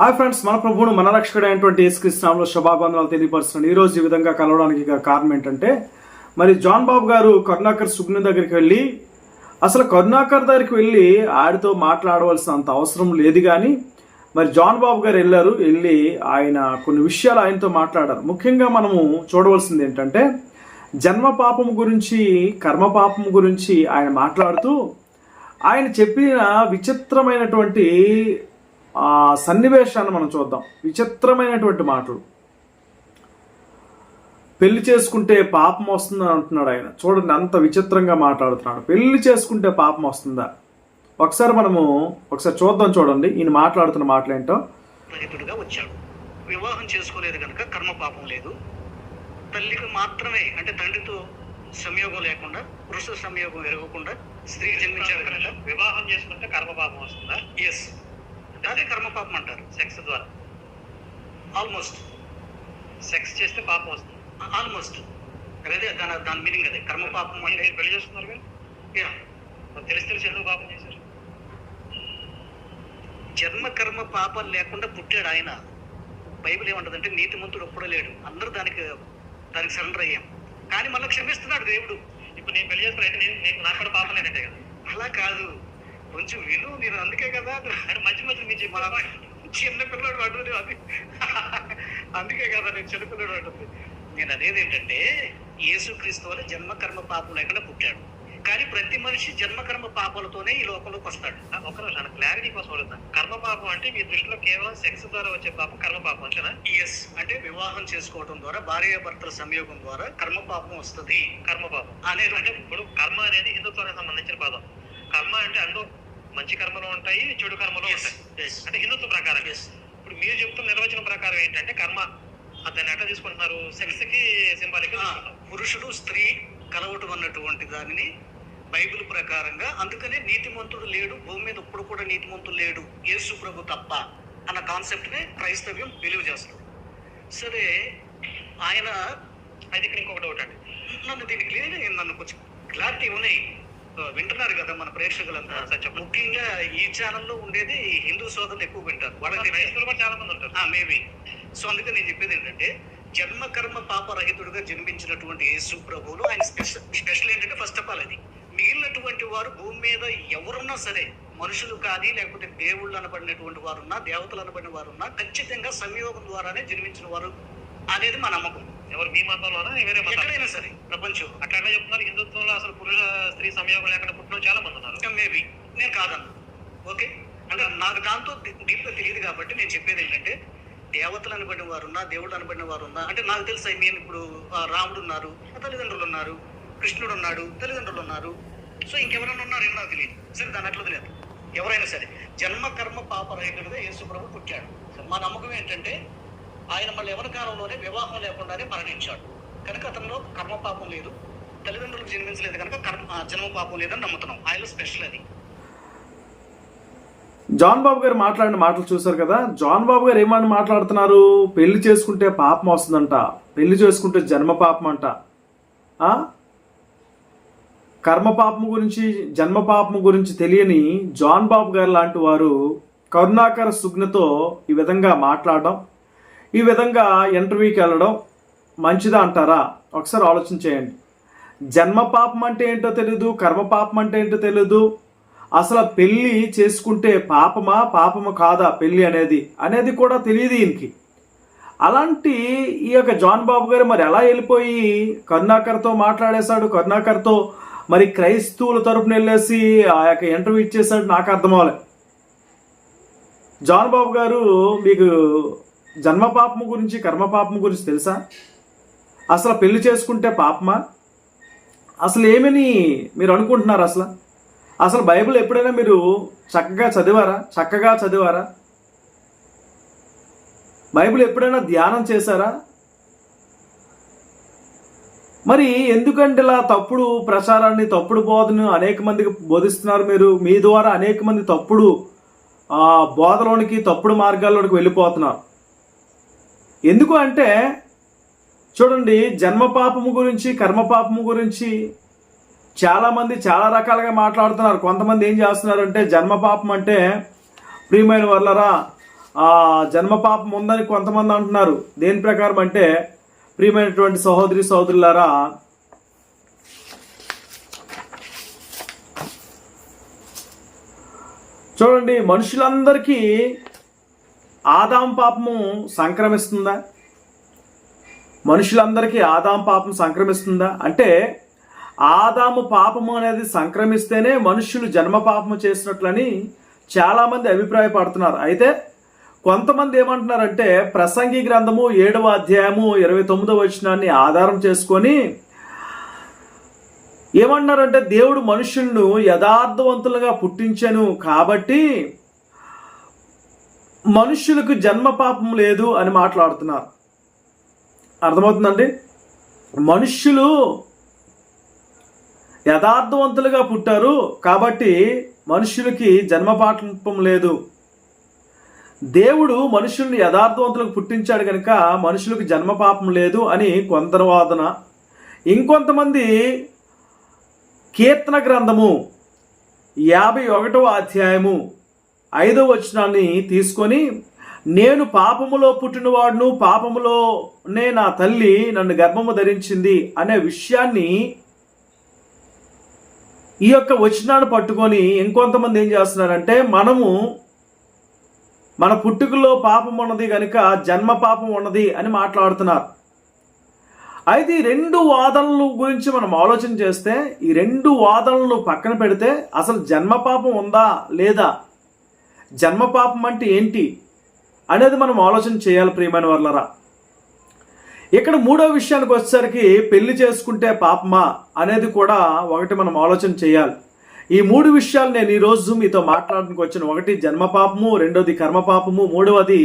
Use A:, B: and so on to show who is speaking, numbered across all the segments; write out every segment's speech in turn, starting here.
A: Hi friends మన ప్రభువును మన రక్షకుడు అయినటువంటి యేసుకృష్ణంలో శుభాబంధనాలు తెలియపరుస్తున్నాను. ఈ రోజు ఈ విధంగా కలవడానికి కారణం ఏంటంటే మరి జాన్ బాబు గారు కరుణాకర్ సుగ్ని దగ్గరికి వెళ్ళి అసలు కరుణాకర్ దగ్గరికి వెళ్ళి ఆడితో మాట్లాడవలసినంత అవసరం లేదు కానీ మరి జాన్ బాబు గారు వెళ్ళారు వెళ్ళి ఆయన కొన్ని విషయాలు ఆయనతో మాట్లాడారు. ముఖ్యంగా మనము చూడవలసింది ఏంటంటే జన్మ పాపం గురించి కర్మ పాపం గురించి ఆయన మాట్లాడుతూ ఆయన చెప్పిన విచిత్రమైనటువంటి సన్నివేశాన్ని మనం చూద్దాం. విచిత్రమైనటువంటి మాటలు. పెళ్ళి చేసుకుంటే పాపం వస్తుందని అంటున్నాడు ఆయన. చూడండి అంత విచిత్రంగా మాట్లాడుతున్నాడు. పెళ్ళి చేసుకుంటే పాపం వస్తుందా? ఒకసారి మనము ఒకసారి చూద్దాం చూడండి ఈయన మాట్లాడుతున్న మాటలేంటో.
B: రహితుడిగా వచ్చాడు. వివాహం చేసుకోలేదు కనుక కర్మ పాపం లేదు. తల్లికి మాత్రమే అంటే తండ్రితో సంయోగం లేకుండా పురుష సంయోగం ఎరగకుండా స్త్రీ జన్మించాడు కనుక
C: వివాహం చేసుకుంటే కర్మ పాపం వస్తుందా?
B: ఎస్ అదే కర్మ పాపం అంటారు
C: సెక్స్ ద్వారా.
B: ఆల్మోస్ట్
C: సెక్స్ చేస్తే పాపం వస్తుంది.
B: ఆల్మోస్ట్ అదే దాని దాని మీనింగ్ అదే. కర్మ పాపం అంటే
C: పెళ్ళి చేసుకున్నారు కదా
B: యా.
C: తెలిసి తెలిసి ఎందుకు పాపం చేశారు.
B: జన్మ కర్మ పాపాలు లేకుండా పుట్టాడు ఆయన. బైబిల్ ఏమంటదంటే నీతిమంతుడు ఒప్పుడు లేడు. అందరూ దానికి దానికి సరెండర్ అయ్యాం. కానీ మళ్ళీ క్షమిస్తున్నాడు దేవుడు.
C: ఇప్పుడు నేను పెళ్ళి చేసుకుని అయితే నేను నాకు కూడా పాపం లేనట్టే కదా?
B: అలా కాదు. కొంచెం విను నేను అందుకే కదా
C: మధ్య మధ్య మీరు
B: మన చిన్న పిల్లడు అంటుంది అది అందుకే కదా నేను చిన్న పిల్లడు అంటుంది నేను అనేది ఏంటంటే యేసుక్రీస్తు వల్ల జన్మ కర్మ పాపం లేకుండా పుట్టాడు. కానీ ప్రతి మనిషి జన్మ కర్మ పాపాలతోనే ఈ లోకంలోకి వస్తాడు.
C: ఒక నిమిషం క్లారిటీ కోసం అడుగుతాను కర్మ పాపం అంటే మీ దృష్టిలో కేవలం సెక్స్ ద్వారా వచ్చే పాపం కర్మ పాపం అంతేనా?
B: ఎస్ అంటే వివాహం చేసుకోవడం ద్వారా భార్యాభర్తల సంయోగం ద్వారా కర్మ పాపం వస్తుంది.
C: కర్మ పాపం.
B: అనేది
C: అంటే ఇప్పుడు కర్మ అనేది హిందుత్వానికి సంబంధించిన పదం. కర్మ అంటే అందులో మంచి కర్మలు ఉంటాయి చెడు కర్మలు ఉంటాయి. అంటే హిందుత్వ ప్రకారం. ఇప్పుడు మీరు చెప్తున్న నిర్వచనం ప్రకారం ఏంటంటే కర్మ. దాన్ని ఎట్లా తీసుకుంటున్నారు? సెక్స్కి సింబాలిక్
B: పురుషుడు స్త్రీ కలవటం అన్నటువంటి దానిని బైబిల్ ప్రకారంగా అందుకనే నీతిమంతుడు లేడు భూమి మీద ఇప్పుడు కూడా నీతిమంతుడు లేడు యేసు ప్రభు తప్ప అన్న కాన్సెప్ట్ని క్రైస్తవ్యం బిలీవ్ చేస్తుంది. సరే ఆయన
C: అది ఇక్కడ ఇంకొకటి డౌట్ అండి.
B: నన్ను దీనికి నన్ను కొంచెం క్లారిటీ ఉన్నాయి. వింటున్నారు కదా మన ప్రేక్షకులంతా. ముఖ్యంగా ఈ ఛానల్లో ఉండేది హిందూ సోదరులు ఎక్కువ వింటారు. వాళ్ళకి
C: కూడా చాలా మంది ఉంటారు.
B: మేబీ. సో అందుకే నేను చెప్పేది ఏంటంటే జన్మ కర్మ పాపరహితుడుగా జన్మించినటువంటి యేసు ప్రభువులు ఆయన స్పెషల్ స్పెషల్ ఏంటంటే ఫస్ట్ ఆఫ్ ఆల్ అది. మిగిలినటువంటి వారు భూమి మీద ఎవరున్నా సరే మనుషులు కానీ లేకపోతే దేవుళ్ళు అనబడినటువంటి వారు ఉన్నా దేవతలు అనబడిన వారు ఉన్నా ఖచ్చితంగా సంయోగం ద్వారానే జన్మించిన వారు అనేది మా నమ్మకం.
C: ఎవరు మీ మతంలోనా? వేరే
B: ఎక్కడైనా సరే. ప్రపంచం.
C: అట్లా చెప్తున్నారు? హిందుత్వంలో అసలు పురుష స్త్రీ సంయోగం లేకుండా పుట్టిన చాలా మంది ఉన్నారు.
B: మేబీ. నేను కాదన్నా. ఓకే? అంటే నాకు దాంతో డీప్గా తెలియదు కాబట్టి నేను చెప్పేది ఏంటంటే దేవతలు అనబడిన వారు ఉన్నా దేవుడు అనబడిన వారు ఉన్నా అంటే నాకు తెలుసు ఐ మీన్ ఇప్పుడు రాముడు ఉన్నారు తల్లిదండ్రులు ఉన్నారు కృష్ణుడు ఉన్నాడు తల్లిదండ్రులు ఉన్నారు. సో ఇంకెవరైనా ఉన్నారో నాకు తెలియదు. సరే దాని అట్లా తెలియదు ఎవరైనా సరే జన్మ కర్మ పాపరహితుడుగా యేసు ప్రభు పుట్టాడు. మా నమ్మకం ఏంటంటే ఆయన మళ్ళీ ఎవరి కాలంలోనే వివాహం లేకుండానే మరణించాడు. కనుక అతనిలో కర్మ పాపం లేదు. తల్లిదండ్రులకు జన్మించలేదు కనుక కర్మ జన్మ పాపం లేదని నమ్ముతున్నాం. ఆయనలో స్పెషల్ అది.
A: జాన్ బాబు గారు మాట్లాడిన మాటలు చూశారు కదా? జాన్ బాబు గారు ఏమని మాట్లాడుతున్నారు? పెళ్ళి చేసుకుంటే పాపం వస్తుందంట. పెళ్ళి చేసుకుంటే జన్మ పాపం అంట. కర్మ పాపం గురించి జన్మ పాపం గురించి తెలియని జాన్ బాబు గారు లాంటి వారు కరుణాకర సుజ్ఞతో ఈ విధంగా మాట్లాడడం ఈ విధంగా ఇంటర్వ్యూకి వెళ్ళడం మంచిదా అంటారా? ఒకసారి ఆలోచన చేయండి. జన్మ పాపం అంటే ఏంటో తెలియదు కర్మ పాపం అంటే ఏంటో తెలియదు అసలు పెళ్ళి చేసుకుంటే పాపమా పాపము కాదా పెళ్ళి అనేది? అనేది కూడా తెలియదు ఈయనకి. అలాంటి ఈ యొక్క జాన్ బాబు గారు మరి ఎలా వెళ్ళిపోయి కరుణాకర్తో మాట్లాడేశాడు? కరుణాకర్తో మరి క్రైస్తవుల తరపున వెళ్ళేసి ఆ యొక్క ఇంటర్వ్యూ ఇచ్చేసాడు నాకు అర్థం అవ్వలేదు జాన్ బాబు గారు మీకు జన్మపాపము గురించి కర్మపాపము గురించి తెలుసా? అసలు పెళ్ళి చేసుకుంటే పాపమా? అసలు ఏమని మీరు అనుకుంటున్నారు అసలు? అసలు బైబిల్ ఎప్పుడైనా మీరు చక్కగా చదివారా? చక్కగా చదివారా? బైబిల్ ఎప్పుడైనా ధ్యానం చేశారా? మరి ఎందుకంటే ఇలా తప్పుడు ప్రచారాన్ని తప్పుడు బోధను అనేక మందికి బోధిస్తున్నారు మీరు. మీ ద్వారా అనేక మంది తప్పుడు బోధలోనికి తప్పుడు మార్గాల్లోనికి వెళ్ళిపోతున్నారు. ఎందుకు అంటే చూడండి జన్మ పాపము గురించి కర్మ పాపము గురించి చాలామంది చాలా రకాలుగా మాట్లాడుతున్నారు. కొంతమంది ఏం చేస్తున్నారంటే జన్మ పాపం అంటే ప్రియమైన వర్లరా ఆ జన్మ పాపం ఉందని కొంతమంది అంటున్నారు. దేని ప్రకారం అంటే ప్రియమైనటువంటి సహోదరి సహోదరులారా చూడండి మనుషులందరికీ ఆదాం పాపము సంక్రమిస్తుందా? మనుషులందరికీ ఆదాం పాపం సంక్రమిస్తుందా? అంటే ఆదాము పాపము అనేది సంక్రమిస్తేనే మనుషులు జన్మ పాపము చేసినట్లని చాలామంది అభిప్రాయపడుతున్నారు. అయితే కొంతమంది ఏమంటున్నారంటే ప్రసంగి గ్రంథము ఏడవ అధ్యాయము ఇరవై తొమ్మిదవ వచనాన్ని ఆధారం చేసుకొని ఏమంటున్నారంటే దేవుడు మనుషులను యథార్థవంతులుగా పుట్టించను కాబట్టి మనుషులకు జన్మ పాపం లేదు అని మాట్లాడుతున్నారు. అర్థమవుతుందండి? మనుష్యులు యథార్థవంతులుగా పుట్టారు కాబట్టి మనుషులకి జన్మ పాపం లేదు. దేవుడు మనుషుల్ని యథార్థవంతులకు పుట్టించాడు కనుక మనుషులకు జన్మ పాపం లేదు అని కొందరు వాదన. ఇంకొంతమంది కీర్తన గ్రంథము యాభై ఒకటవ అధ్యాయము ఐదవ వచనాన్ని తీసుకొని నేను పాపములో పుట్టినవాడును పాపములోనే నా తల్లి నన్ను గర్భము ధరించింది అనే విషయాన్ని ఈ యొక్క వచనాన్ని పట్టుకొని ఇంకొంతమంది ఏం చేస్తున్నారంటే మనము మన పుట్టుకలో పాపం ఉన్నది కనుక జన్మ పాపం ఉన్నది అని మాట్లాడుతున్నారు. అయితే ఈ రెండు వాదనల గురించి మనం ఆలోచన చేస్తే ఈ రెండు వాదనలను పక్కన పెడితే అసలు జన్మ పాపం ఉందా లేదా జన్మపాపం అంటే ఏంటి అనేది మనం ఆలోచన చేయాలి ప్రియమైన వర్లరా. ఇక్కడ మూడో విషయానికి వచ్చేసరికి పెళ్ళి చేసుకుంటే పాపమా అనేది కూడా ఒకటి మనం ఆలోచన చేయాలి. ఈ మూడు విషయాలు నేను ఈరోజు మీతో మాట్లాడడానికి వచ్చిన ఒకటి జన్మపాపము రెండోది కర్మపాపము మూడవది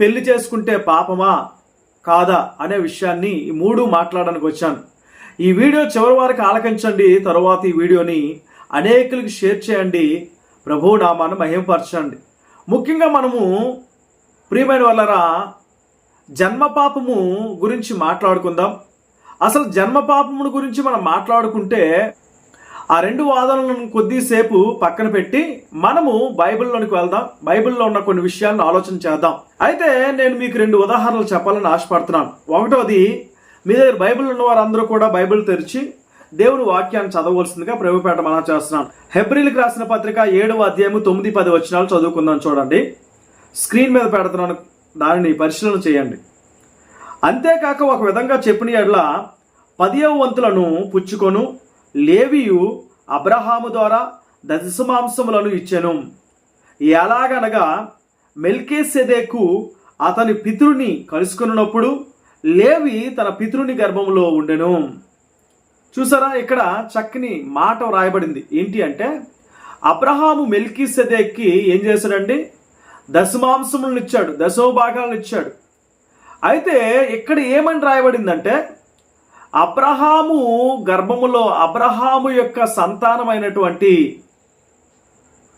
A: పెళ్ళి చేసుకుంటే పాపమా కాదా అనే విషయాన్ని ఈ మూడు మాట్లాడడానికి వచ్చాను. ఈ వీడియో చివరి వారికి ఆలకించండి తరువాత ఈ వీడియోని అనేకులకి షేర్ చేయండి. ప్రభు నామాన్ని మహిమపరచండి. ముఖ్యంగా మనము ప్రియమైన వాళ్ళరా జన్మపాపము గురించి మాట్లాడుకుందాం. అసలు జన్మపాపమును గురించి మనం మాట్లాడుకుంటే ఆ రెండు వాదనలను కొద్దిసేపు పక్కన పెట్టి మనము బైబిల్లోనికి వెళ్దాం. బైబిల్లో ఉన్న కొన్ని విషయాలను ఆలోచన చేద్దాం. అయితే నేను మీకు రెండు ఉదాహరణలు చెప్పాలని ఆశపడుతున్నాను. ఒకటోది మీ దగ్గర బైబిల్ ఉన్న వారందరూ కూడా బైబిల్ తెరిచి దేవుని వాక్యాన్ని చదవవలసిందిగా ప్రభుపేట మనం చేస్తున్నాను. హెబ్రిల్కి రాసిన పత్రిక ఏడవ అధ్యాయము తొమ్మిది పది వచనాలు చదువుకుందాం చూడండి. స్క్రీన్ మీద పెడుతున్నాను దానిని పరిశీలన చేయండి. అంతేకాక ఒక విధంగా చెప్పిన ఎడ్ల పదియవ వంతులను పుచ్చుకొను లేవియు అబ్రహాము ద్వారా దశమాంసములను ఇచ్చెను. ఎలాగనగా మెల్కేసెదేకు అతని పితృని కలుసుకున్నప్పుడు లేవి తన పితృని గర్భంలో ఉండెను. చూసారా? ఇక్కడ చక్కని మాట రాయబడింది ఏంటి అంటే అబ్రహాము మెల్కీ సెదేక్కి ఏం చేశాడండి? దశమాంసములను ఇచ్చాడు దశమభాగాలను ఇచ్చాడు. అయితే ఇక్కడ ఏమని రాయబడిందంటే అబ్రహాము గర్భములో అబ్రహాము యొక్క సంతానమైనటువంటి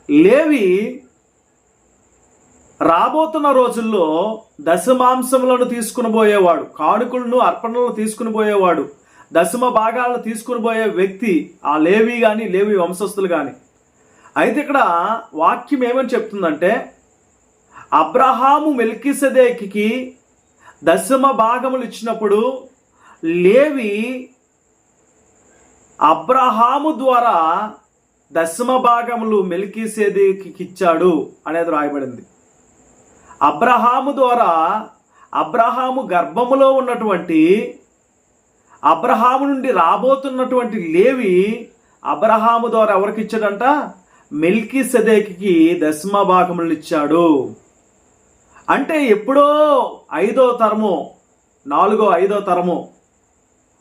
A: లేవి రాబోతున్న రోజుల్లో దశమాంసములను తీసుకుని పోయేవాడు కానుకలను అర్పణలను తీసుకుని పోయేవాడు. దశమ భాగాలను తీసుకుని పోయే వ్యక్తి ఆ లేవి కానీ లేవి వంశస్థులు కానీ అయితే ఇక్కడ వాక్యం ఏమని చెప్తుందంటే అబ్రహాము మెల్కిసదేకి దశమ భాగములు ఇచ్చినప్పుడు లేవి అబ్రహాము ద్వారా దశమ భాగములు మెలికిసేదేకి ఇచ్చాడు అనేది రాయబడింది. అబ్రహాము ద్వారా అబ్రహాము గర్భములో ఉన్నటువంటి అబ్రహాము నుండి రాబోతున్నటువంటి లేవి అబ్రహాము ద్వారా ఎవరికి ఇచ్చాడంట? మెల్కి సెదేకి దశమ భాగములను ఇచ్చాడు. అంటే ఎప్పుడో ఐదో తరము నాలుగో ఐదో తరము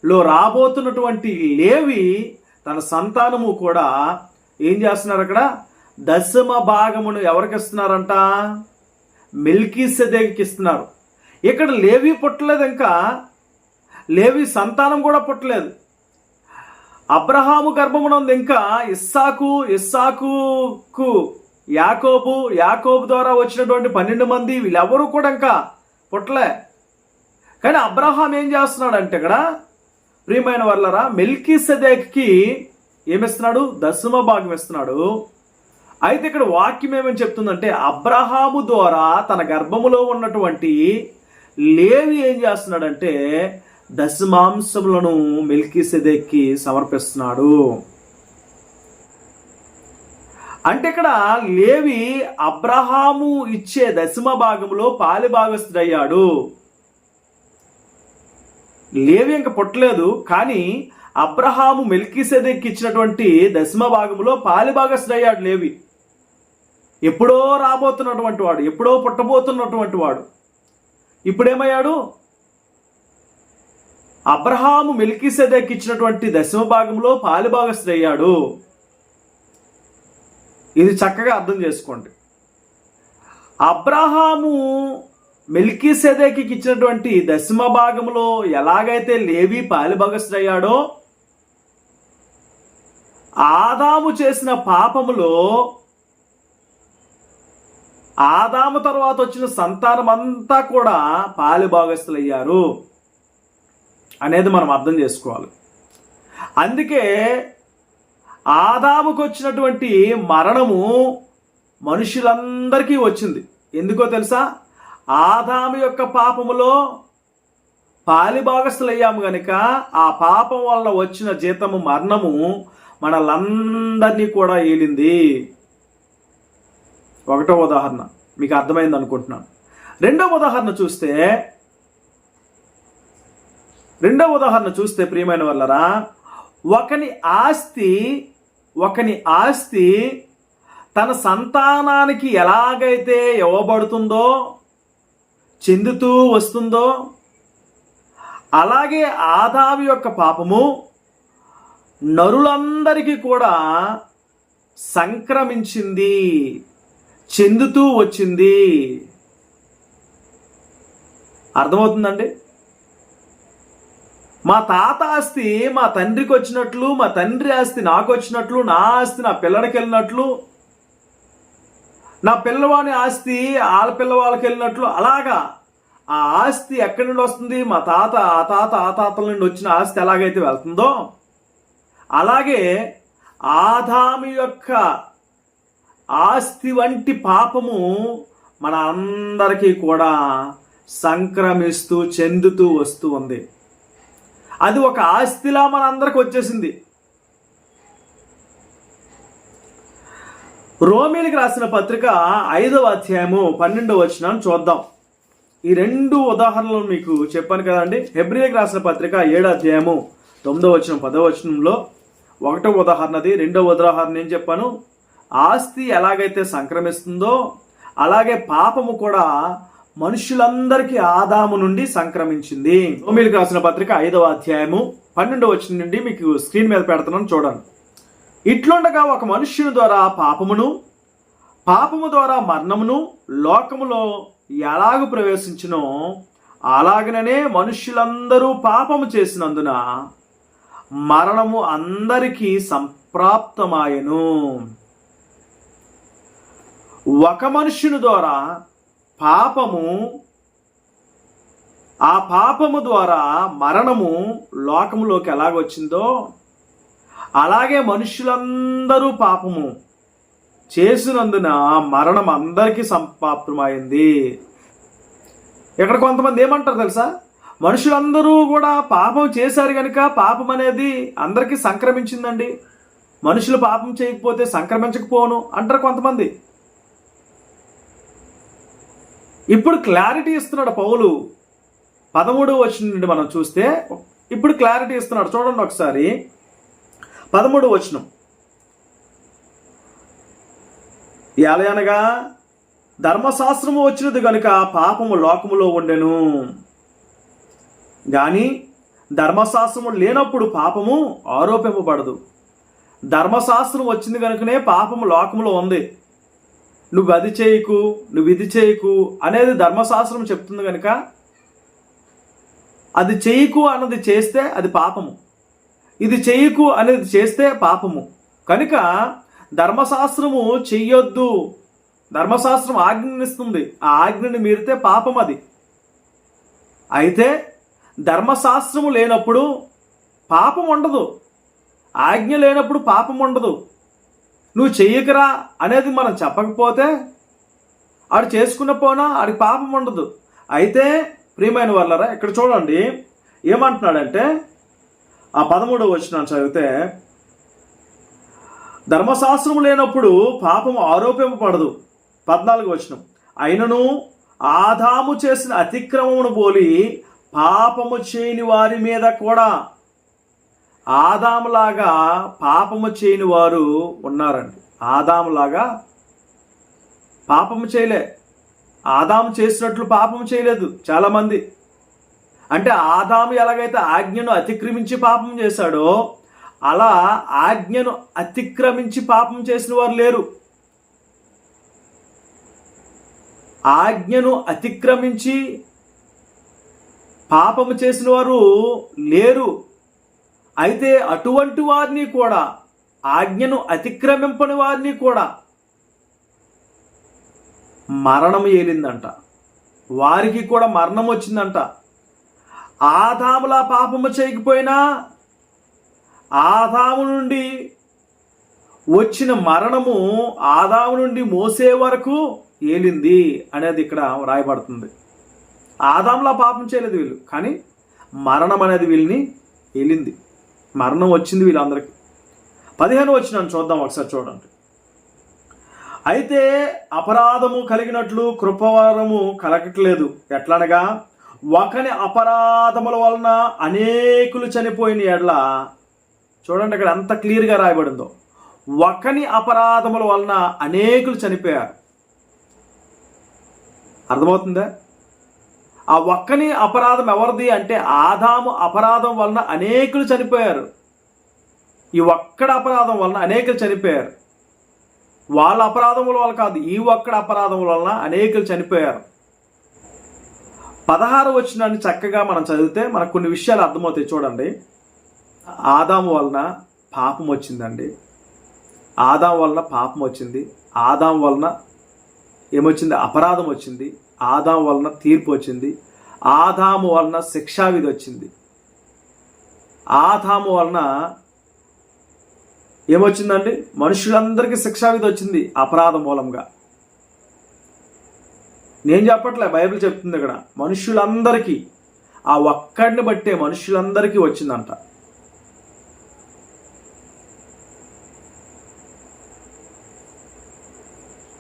A: లో రాబోతున్నటువంటి లేవి తన సంతానము కూడా ఏం చేస్తున్నారు అక్కడ? దశమ భాగమును ఎవరికి ఇస్తున్నారంట? మిల్కీ సెదేకి ఇస్తున్నారు. ఇక్కడ లేవి పుట్టలేదు ఇంకా లేవి సంతానం కూడా పుట్టలేదు. అబ్రహాము గర్భమునందు ఇంకా ఇస్సాకు ఇస్సాకుకు యాకోబు యాకోబు ద్వారా వచ్చినటువంటి పన్నెండు మంది వీళ్ళెవరూ కూడా ఇంకా పుట్టలే. కానీ అబ్రహాం ఏం చేస్తున్నాడంటే ఇక్కడ ప్రియమైన వర్లరా మెల్కీ సదేక్కి ఏమిస్తున్నాడు? దశమ భాగం ఇస్తున్నాడు. అయితే ఇక్కడ వాక్యం ఏమని చెప్తుందంటే అబ్రహాము ద్వారా తన గర్భములో ఉన్నటువంటి లేవి ఏం చేస్తున్నాడంటే దశమాంసములను మెల్కిసెదెక్కి సమర్పిస్తున్నాడు. అంటే ఇక్కడ లేవి అబ్రహాము ఇచ్చే దశమ భాగంలో పాలిభాగస్థుడయ్యాడు. లేవి ఇంక పుట్టలేదు కానీ అబ్రహాము మెల్కిసెదెక్కి ఇచ్చినటువంటి దశమ భాగంలో పాలిభాగస్థుడయ్యాడు లేవి. ఎప్పుడో రాబోతున్నటువంటి వాడు ఎప్పుడో పుట్టబోతున్నటువంటి వాడు. ఇప్పుడేమయ్యాడు? అబ్రహాము మెల్కిసెదెక్కి ఇచ్చినటువంటి దశమ భాగంలో పాలిభాగస్థుడయ్యాడు. ఇది చక్కగా అర్థం చేసుకోండి. అబ్రహాము మెల్కీసెదెకి ఇచ్చినటువంటి దశమ భాగంలో ఎలాగైతే లేవి పాలిభగస్తుడయ్యాడో ఆదాము చేసిన పాపములో ఆదాము తర్వాత వచ్చిన సంతానం అంతా కూడా పాలిభాగస్తులయ్యారు అనేది మనం అర్థం చేసుకోవాలి. అందుకే ఆదాముకు వచ్చినటువంటి మరణము మనుషులందరికీ వచ్చింది. ఎందుకో తెలుసా? ఆదాము యొక్క పాపములో పాలిభాగస్తులయ్యాము గనుక ఆ పాపం వల్ల వచ్చిన జీతము మరణము మనలందరినీ కూడా ఏలింది. ఒకటో ఉదాహరణ. మీకు అర్థమైంది అనుకుంటున్నాను. రెండో ఉదాహరణ చూస్తే రెండవ ఉదాహరణ చూస్తే ప్రియమైన వాళ్ళరా ఒకని ఆస్తి ఒకని ఆస్తి తన సంతానానికి ఎలాగైతే ఇవ్వబడుతుందో చెందుతూ వస్తుందో అలాగే ఆదావి యొక్క పాపము నరులందరికీ కూడా సంక్రమించింది చెందుతూ వచ్చింది. అర్థమవుతుందండి? మా తాత ఆస్తి మా తండ్రికి వచ్చినట్లు మా తండ్రి ఆస్తి నాకు వచ్చినట్లు నా ఆస్తి నా పిల్లడికి వెళ్ళినట్లు నా పిల్లవాని ఆస్తి వాళ్ళ పిల్లవాళ్ళకి వెళ్ళినట్లు అలాగా. ఆ ఆస్తి ఎక్కడి నుండి వస్తుంది? మా తాత ఆ తాత ఆ తాతల నుండి వచ్చిన ఆస్తి ఎలాగైతే వెళ్తుందో అలాగే ఆదాము యొక్క ఆస్తి వంటి పాపము మన అందరికీ కూడా సంక్రమిస్తూ చెందుతూ వస్తూ ఉంది. అది ఒక ఆస్తిలా మన అందరికి వచ్చేసింది. రోమిలికి రాసిన పత్రిక ఐదవ అధ్యాయము పన్నెండవ వచనం చూద్దాం. ఈ రెండు ఉదాహరణలు మీకు చెప్పాను కదండి. హెబ్రిల్కి రాసిన పత్రిక ఏడో అధ్యాయము తొమ్మిదవ వచనం పదవ వచనంలో ఒకటో ఉదాహరణది రెండవ ఉదాహరణ ఏం చెప్పాను. ఆస్తి ఎలాగైతే సంక్రమిస్తుందో అలాగే పాపము కూడా మనుషులందరికీ ఆదాము నుండి సంక్రమించింది. రోమిలికి రాసిన పత్రిక ఐదవ అధ్యాయము పన్నెండవ వచ్చిన నుండి మీకు స్క్రీన్ మీద పెడుతున్నాను చూడండి. ఇట్లుండగా ఒక మనుష్యుని ద్వారా పాపమును పాపము ద్వారా మరణమును లోకములో ఎలాగు ప్రవేశించినో అలాగనే మనుష్యులందరూ పాపము చేసినందున మరణము అందరికీ సంప్రాప్తమాయను. ఒక మనుష్యుని ద్వారా పాపము ఆ పాపము ద్వారా మరణము లోకములోకి ఎలాగొచ్చిందో అలాగే మనుషులందరూ పాపము చేసినందున మరణం అందరికీ సంపాప్తమైంది ఇక్కడ కొంతమంది ఏమంటారు తెలుసా? మనుషులందరూ కూడా పాపం చేశారు కనుక పాపం అనేది అందరికీ సంక్రమించిందండి. మనుషులు పాపం చేయకపోతే సంక్రమించకపోను అంటారు కొంతమంది. ఇప్పుడు క్లారిటీ ఇస్తున్నాడు పౌలు. పదమూడు వచ్చిన నుండి మనం చూస్తే ఇప్పుడు క్లారిటీ ఇస్తున్నాడు. చూడండి ఒకసారి. పదమూడు వచనం. ఎలయనగా ధర్మశాస్త్రము వచ్చినది గనుక పాపము లోకములో ఉండెను. కానీ ధర్మశాస్త్రము లేనప్పుడు పాపము ఆరోపింపబడదు. ధర్మశాస్త్రం వచ్చింది కనుకనే పాపము లోకములో ఉంది. నువ్వు అది చేయకు నువ్వు ఇది చేయకు అనేది ధర్మశాస్త్రం చెప్తుంది కనుక అది చేయకు అన్నది చేస్తే అది పాపము. ఇది చేయకు అనేది చేస్తే పాపము. కనుక ధర్మశాస్త్రము చెయ్యొద్దు. ధర్మశాస్త్రం ఆజ్ఞనిస్తుంది. ఆ ఆజ్ఞని మీరితే పాపం అది. అయితే ధర్మశాస్త్రము లేనప్పుడు పాపం ఉండదు. ఆజ్ఞ లేనప్పుడు పాపం ఉండదు. నువ్వు చెయ్యకరా అనేది మనం చెప్పకపోతే ఆడు చేసుకున్న పోనా ఆడికి పాపం ఉండదు. అయితే ప్రియమైన వాళ్ళరా ఇక్కడ చూడండి ఏమంటున్నాడంటే ఆ పదమూడవ వచ్చిన చదివితే ధర్మశాస్త్రం లేనప్పుడు పాపం ఆరోపింపబడదు. పద్నాలుగు వచనం. అయినను ఆదాము చేసిన అతిక్రమమును పోలి పాపము చేయని వారి మీద కూడా ఆదాములాగా పాపము చేయని వారు ఉన్నారండి. ఆదాములాగా పాపము చేయలే. ఆదాము చేసినట్లు పాపం చేయలేదు చాలామంది. అంటే ఆదాము ఎలాగైతే ఆజ్ఞను అతిక్రమించి పాపం చేశాడో అలా ఆజ్ఞను అతిక్రమించి పాపం చేసిన వారు లేరు. ఆజ్ఞను అతిక్రమించి పాపము చేసిన వారు లేరు. అయితే అటువంటి వారిని కూడా ఆజ్ఞను అతిక్రమింపని వారిని కూడా మరణం ఏలిందంట. వారికి కూడా మరణం వచ్చిందంట. ఆదాములా పాపము చేయకపోయినా ఆదాము నుండి వచ్చిన మరణము ఆదాము నుండి మోసే వరకు ఏలింది అనేది ఇక్కడ వ్రాయబడుతుంది. ఆదాంలా పాపం చేయలేదు వీళ్ళు కానీ మరణం అనేది వీళ్ళని ఏలింది. మరణం వచ్చింది వీళ్ళందరికీ. పదిహేను వచ్చినాను చూద్దాం ఒకసారి చూడండి. అయితే అపరాధము కలిగినట్లు కృపవరము కలగట్లేదు. ఎట్లనగా? ఒకని అపరాధముల వలన అనేకులు చనిపోయిన ఎడ్ల చూడండి ఇక్కడ ఎంత క్లియర్గా రాయబడిందో. ఒకని అపరాధముల వలన అనేకులు చనిపోయారు. అర్థమవుతుందా? ఆ ఒక్కని అపరాధం ఎవరిది అంటే ఆదాము అపరాధం వలన అనేకులు చనిపోయారు. ఈ ఒక్కడ అపరాధం వలన అనేకులు చనిపోయారు. వాళ్ళ అపరాధముల వల్ల కాదు ఈ ఒక్కడ అపరాధముల వలన అనేకులు చనిపోయారు. పదహారు వచ్చినాన్ని చక్కగా మనం చదివితే మనకు కొన్ని విషయాలు అర్థమవుతాయి చూడండి. ఆదాము వలన పాపం వచ్చిందండి. ఆదాం వలన పాపం వచ్చింది. ఆదాం వలన ఏమొచ్చింది? అపరాధం వచ్చింది. ఆదాం వలన తీర్పు వచ్చింది. ఆదాము వలన శిక్షావిధి వచ్చింది. ఆదాము వలన ఏమొచ్చిందండి? మనుషులందరికీ శిక్షావిధి వచ్చింది అపరాధ మూలంగా. నేను చెప్పట్లే బైబిల్ చెప్తుంది ఇక్కడ. మనుషులందరికీ ఆ ఒక్కడిని బట్టే మనుషులందరికీ వచ్చిందంట.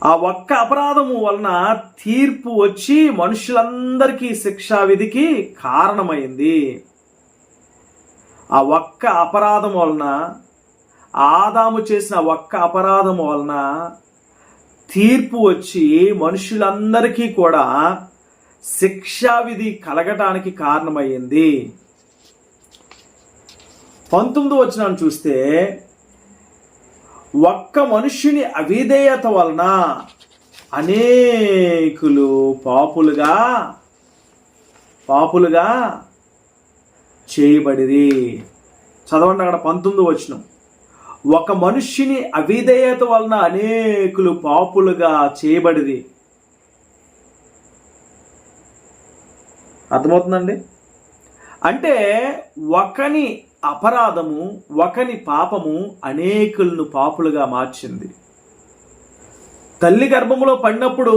A: ఆ ఒక్క అపరాధము వలన తీర్పు వచ్చి మనుషులందరికీ శిక్షా విధికి కారణమైంది. ఆ ఒక్క అపరాధం వలన ఆదాము చేసిన ఒక్క అపరాధం వలన తీర్పు వచ్చి మనుషులందరికీ కూడా శిక్షా విధి కలగటానికి కారణమైంది. పంతొమ్మిది వచ్చినాను చూస్తే ఒక్క మనుష్యుని అవిధేయత వలన అనేకులు పాపులుగా పాపులుగా చేయబడిరి. చదవండి అక్కడ పంతొమ్మిది వచ్చిన ఒక మనుష్యుని అవిధేయత వలన అనేకులు పాపులుగా చేయబడిది అర్థమవుతుందండి? అంటే ఒకని అపరాధము ఒకని పాపము అనేకులను పాపులుగా మార్చింది. తల్లి గర్భములో పడినప్పుడు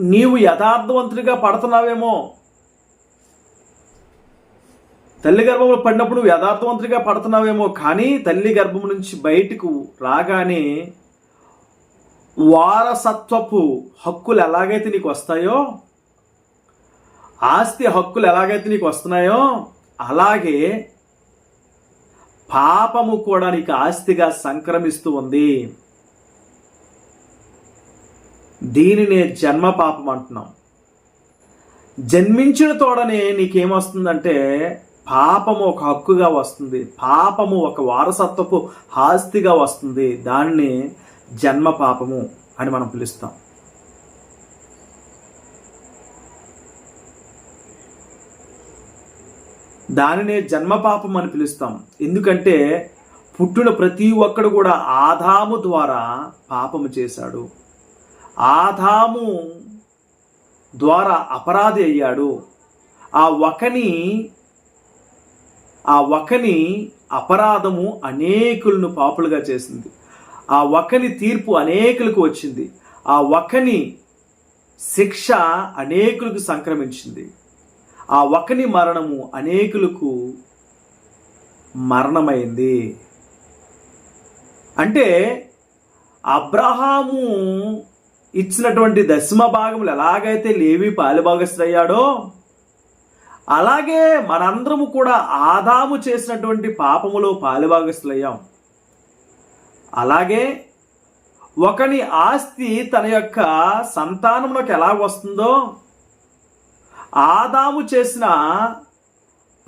A: నీవు యథార్థవంతుడిగా పడుతున్నావేమో? తల్లి గర్భంలో పడినప్పుడు నువ్వు యథార్థవంతుడిగా పడుతున్నావేమో? కానీ తల్లి గర్భం నుంచి బయటకు రాగానే వారసత్వపు హక్కులు ఎలాగైతే నీకు వస్తాయో ఆస్తి హక్కులు ఎలాగైతే నీకు వస్తున్నాయో అలాగే పాపము కూడా నీకు ఆస్తిగా సంక్రమిస్తూ ఉంది. దీనినే జన్మ పాపం అంటున్నాం. జన్మించిన తోడనే నీకేమొస్తుందంటే పాపము ఒక హక్కుగా వస్తుంది. పాపము ఒక వారసత్వపు ఆస్తిగా వస్తుంది. దాన్ని జన్మ పాపము అని మనం పిలుస్తాం. దానినే జన్మపాపం అని పిలుస్తాం. ఎందుకంటే పుట్టిన ప్రతి ఒక్కడు కూడా ఆదాము ద్వారా పాపము చేశాడు. ఆదాము ద్వారా అపరాధి అయ్యాడు. ఆ ఒకని ఆ ఒకని అపరాధము అనేకులను పాపులుగా చేసింది. ఆ ఒకని తీర్పు అనేకులకు వచ్చింది. ఆ ఒకని శిక్ష అనేకులకు సంక్రమించింది. ఆ ఒకని మరణము అనేకులకు మరణమైంది. అంటే అబ్రహాము ఇచ్చినటువంటి దశమ భాగములు ఎలాగైతే లేవి పాలుభాగస్థయ్యాడో అలాగే మనందరము కూడా ఆదాము చేసినటువంటి పాపములో పాలుభాగస్థులయ్యాం అలాగే ఒకని ఆస్తి తన యొక్క సంతానంలోకి ఎలా వస్తుందో ఆదాము చేసిన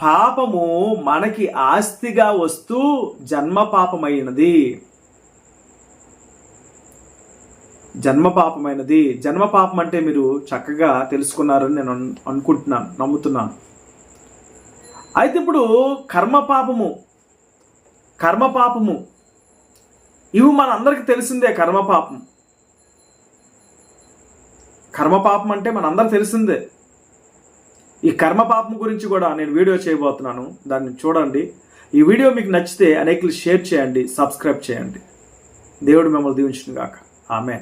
A: పాపము మనకి ఆస్తిగా వస్తూ జన్మ పాపమైనది. జన్మ పాపమైనది. జన్మ పాపం అంటే మీరు చక్కగా తెలుసుకున్నారని నేను అనుకుంటున్నాను నమ్ముతున్నాను. అయితే ఇప్పుడు కర్మ పాపము. కర్మ పాపము. ఇవి మనందరికీ తెలిసిందే కర్మ పాపం. కర్మ పాపం అంటే మనందరికి తెలిసిందే. ఈ కర్మ పాపం గురించి కూడా నేను వీడియో చేయబోతున్నాను. దాన్ని చూడండి. ఈ వీడియో మీకు నచ్చితే అనేకలు షేర్ చేయండి సబ్స్క్రైబ్ చేయండి. దేవుడు మిమ్మల్ని దీవించిన గాక ఆమె